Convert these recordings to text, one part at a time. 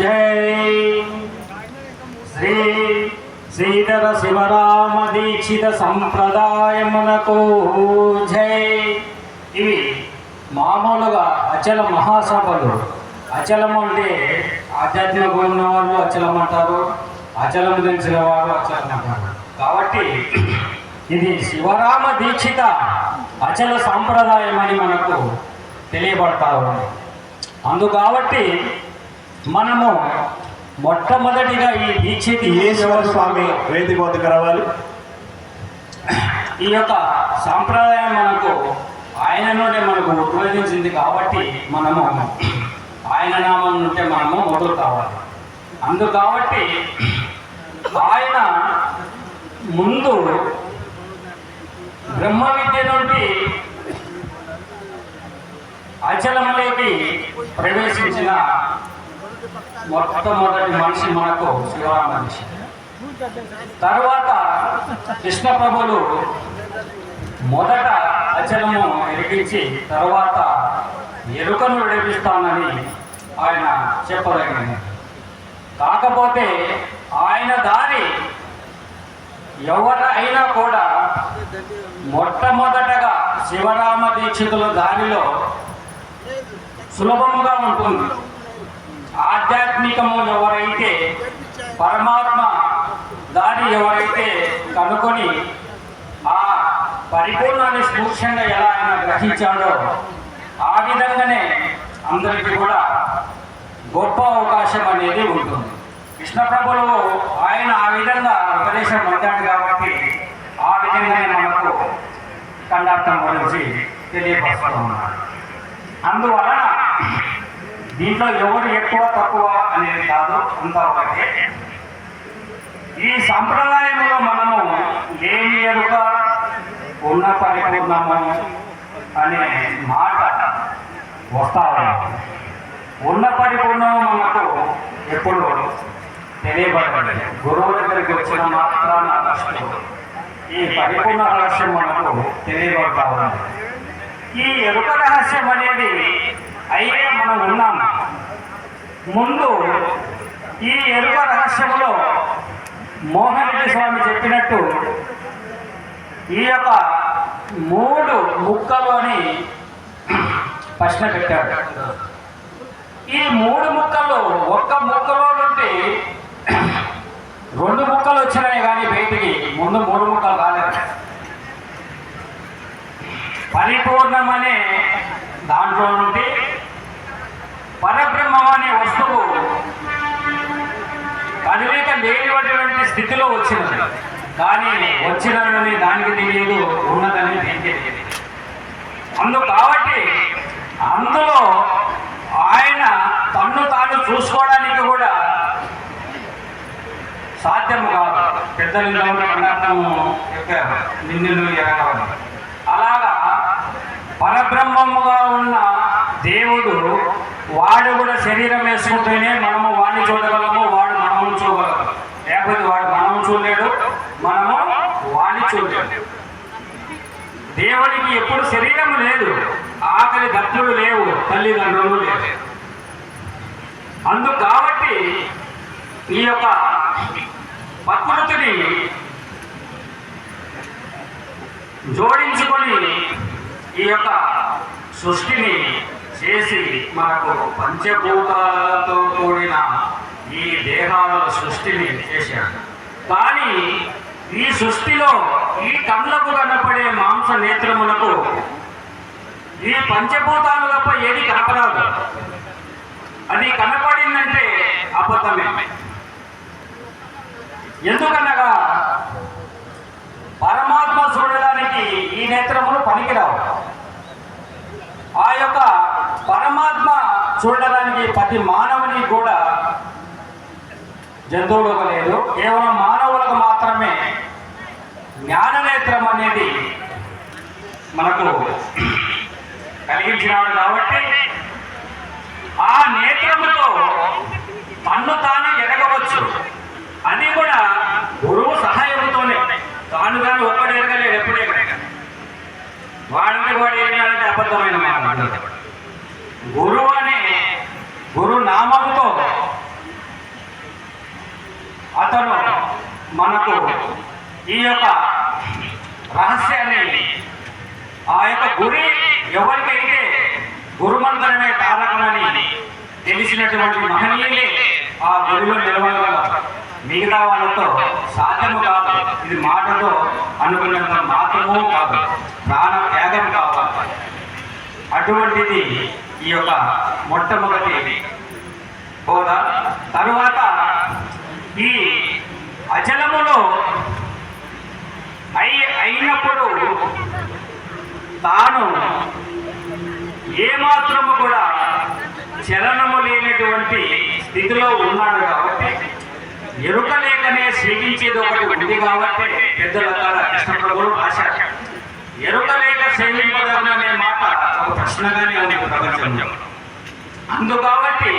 జై శ్రీ శ్రీధర శివరామ దీక్షిత సంప్రదాయమునకు జై ఇవి మామూలుగా అచల మహాసభలు. అచలం అంటే ఆధ్యాత్మిక ఉన్న వాళ్ళు అచలం అంటారు అచలం తెలిసిన వారు అచలం అంటారు కాబట్టి ఇది శివరామ దీక్షిత అచల సాంప్రదాయం అని మనకు తెలియబడతా ఉంది. అందు కాబట్టి మనము మొట్టమొదటిగా ఈ దీక్షితి ఈశ్వర స్వామి వేదిక వద్దకు రావాలి. ఈ యొక్క సాంప్రదాయం మనకు ఆయన నుండే మనకు ఉపయోగించింది కాబట్టి మనము ఆయన నామం నుంటే మనము మొదలు కావాలి. అందు కాబట్టి ఆయన ముందు బ్రహ్మ విద్య నుండి అచలంలోకి ప్రవేశించిన మొట్టమొదటి మనిషి మనకు శివరామ మనిషి. తర్వాత కృష్ణ ప్రభులు మొదట అచలము ఎరిగించి తర్వాత ఎరుకను విడిపిస్తానని ఆయన చెప్పదగినది. కాకపోతే ఆయన దారి ఎవరైనా కూడా మొట్టమొదటగా శివరామ దీక్షితుల దారిలో సులభముగా ఉంటుంది. ఆధ్యాత్మికము ఎవరైతే పరమాత్మ దారి ఎవరైతే కనుకొని ఆ పరిపూర్ణాన్ని సూక్ష్మంగా ఎలా ఆయన గ్రహించాడో ఆ విధంగానే అందరికీ కూడా గొప్ప అవకాశం అనేది ఉంటుంది. కృష్ణ ప్రభులు ఆయన ఆ విధంగా ఉపదేశం పొందాడు కాబట్టి ఆ విధంగానే మనకు కండార్థం గురించి తెలియపరుస్తూ ఉన్నాడు అందువలన దీంట్లో ఎవరు ఎక్కువ తక్కువ అనేది కాదు. అంతా ఒకటే. ఈ సంప్రదాయంలో మనము ఏమి ఎరుక ఉన్న పరిపూర్ణము అనే మాట వస్తా ఉన్న పరిపూర్ణము మనకు ఎప్పుడు తెలియబడదు గురువు దగ్గరికి వచ్చిన మాత్రాన ఈ పరిపూర్ణ రహస్యం మనకు తెలియబడతా ఈ ఎరుక రహస్యం అనేది అయ్యే మనం ఉన్నాం. ముందు ఈ ఎరుక రహస్యంలో మోహన్ రెడ్డి స్వామి చెప్పినట్టు ఈ యొక్క మూడు ముక్కలు అని ప్రశ్న పెట్టాడు. ఈ మూడు ముక్కలు ఒక్క ముక్కలో నుండి రెండు ముక్కలు వచ్చినాయి కానీ బయటికి ముందు మూడు ముక్కలు రాలేదు. పరిపూర్ణమనే దాంట్లో నుండి పరబ్రహ్మం అనే వస్తువు కదలిక లేనివంటి స్థితిలో వచ్చింది కానీ వచ్చినదని దానికి తెలియదు ఉన్నదని దీనికి తెలియదు. అందు కాబట్టి అందులో ఆయన తన్ను తాను చూసుకోవడానికి కూడా సాధ్యము కాదు. పెద్దలు అన్నము చెప్పారు నిన్ను అలాగా పరబ్రహ్మముగా ఉన్న దేవుడు వాడు కూడా శరీరం వేసుకుంటేనే మనము వాడిని చూడగలము వాడు మనము చూడగలము. లేకపోతే వాడు మనము చూడలేడు మనము వాడిని చూడలేడు దేవుడికి ఎప్పుడు శరీరం లేదు ఆకలి దత్తులు లేవు తల్లిదండ్రులు లేవు అందు కాబట్టి ఈ యొక్క ప్రకృతిని జోడించుకొని ఈ యొక్క సృష్టిని చేసి మనకు పంచభూతాలతో కూడిన ఈ దేహాల సృష్టిని చేశాడు కానీ ఈ సృష్టిలో ఈ కళ్ళకు కనపడే మాంస నేత్రములకు ఈ పంచభూతాలు తప్ప ఏది కనపరాదు అది కనపడిందంటే అబద్ధమే. ఎందుకనగా పరమాత్మ చూడడానికి ఈ నేత్రములు పనికిరావు ఆ యొక్క పరమాత్మ చూడడానికి ప్రతి మానవుని కూడా జంతువులకు లేదు. కేవలం మానవులకు మాత్రమే జ్ఞాననేత్రం అనేది మనకు కలిగించినాడు కాబట్టి ఆ నేత్రముతో తన్ను తాను ఎదగవచ్చు అది కూడా గురువు సహాయంతోనే తాను కానీ ఒక్కడు ఎరగలేడు ఎప్పుడే ఎరగలేడు వాడికి వాడు ఎరగాలంటే అబద్ధమైన మాట గురువు అనే గురు నామముతో ఈ యొక్క రహస్యాన్ని ఆ యొక్క గురి ఎవరికైతే గురుమంత్రమే కారకమని తెలిసినటువంటి మహనీయులే ఆ గురిలో నిలవగలరు మిగతా వాళ్ళతో సాధ్యము కాదు. ఇది మాటతో అనుకున్నంత మాత్రము కాదు. ప్రాణ త్యాగం కావాలి. అటువంటిది ఈ యొక్క మొట్టమొదటి హోదా తరువాత ఈ అజలములో అయి అయినప్పుడు తాను ఏమాత్రము కూడా చలనము లేనటువంటి స్థితిలో ఉన్నాడు కాబట్టి ఎరుక లేకనే సేవించేది ఒకటి ఉంది కాబట్టి పెద్దల ద్వారా కృష్ణప్రభులు రాశారు. ఎరుక లేక సేవింపదం అనే మాట ఒక ప్రశ్నగానే ఉంది ప్రపంచంలో. అందు కాబట్టి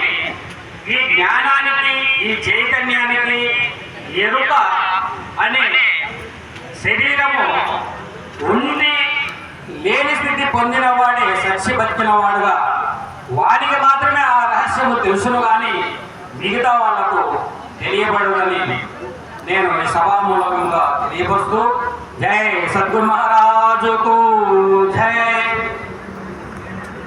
ఈ జ్ఞానానికి ఈ చైతన్యానికి ఎరుక అనే శరీరము ఉండి లేని స్థితి పొందిన వాడే సచ్చి బతికిన వాడుగా వాడికి మాత్రమే ఆ రహస్యము తెలుసును కానీ మిగతా వాళ్ళకు తెలియబడునని నేను ఈ సభామూలకంగా తెలియపరుస్తూ జై సద్గురు మహారాజుకు జై.